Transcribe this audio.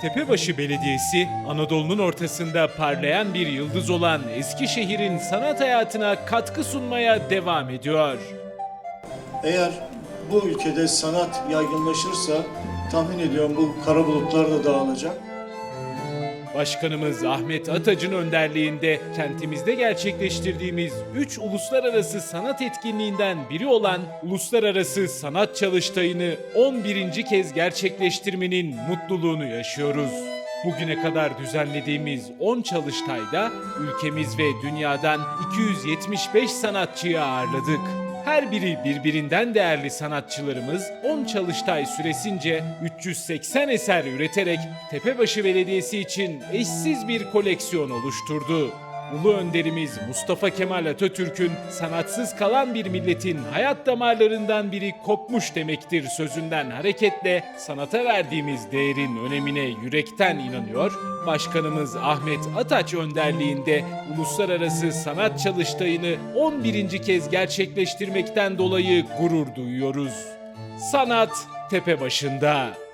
Tepebaşı Belediyesi, Anadolu'nun ortasında parlayan bir yıldız olan Eskişehir'in sanat hayatına katkı sunmaya devam ediyor. Eğer bu ülkede sanat yaygınlaşırsa tahmin ediyorum bu kara bulutlar da dağılacak. Başkanımız Ahmet Atac'ın önderliğinde kentimizde gerçekleştirdiğimiz 3 uluslararası sanat etkinliğinden biri olan Uluslararası Sanat Çalıştayı'nı 11. kez gerçekleştirmenin mutluluğunu yaşıyoruz. Bugüne kadar düzenlediğimiz 10 çalıştayda ülkemiz ve dünyadan 275 sanatçıyı ağırladık. Her biri birbirinden değerli sanatçılarımız 10 çalıştay süresince 380 eser üreterek Tepebaşı Belediyesi için eşsiz bir koleksiyon oluşturdu. Ulu önderimiz Mustafa Kemal Atatürk'ün sanatsız kalan bir milletin hayat damarlarından biri kopmuş demektir sözünden hareketle sanata verdiğimiz değerin önemine yürekten inanıyor. Başkanımız Ahmet Ataç önderliğinde Uluslararası Sanat Çalıştayı'nı 11. kez gerçekleştirmekten dolayı gurur duyuyoruz. Sanat tepe başında.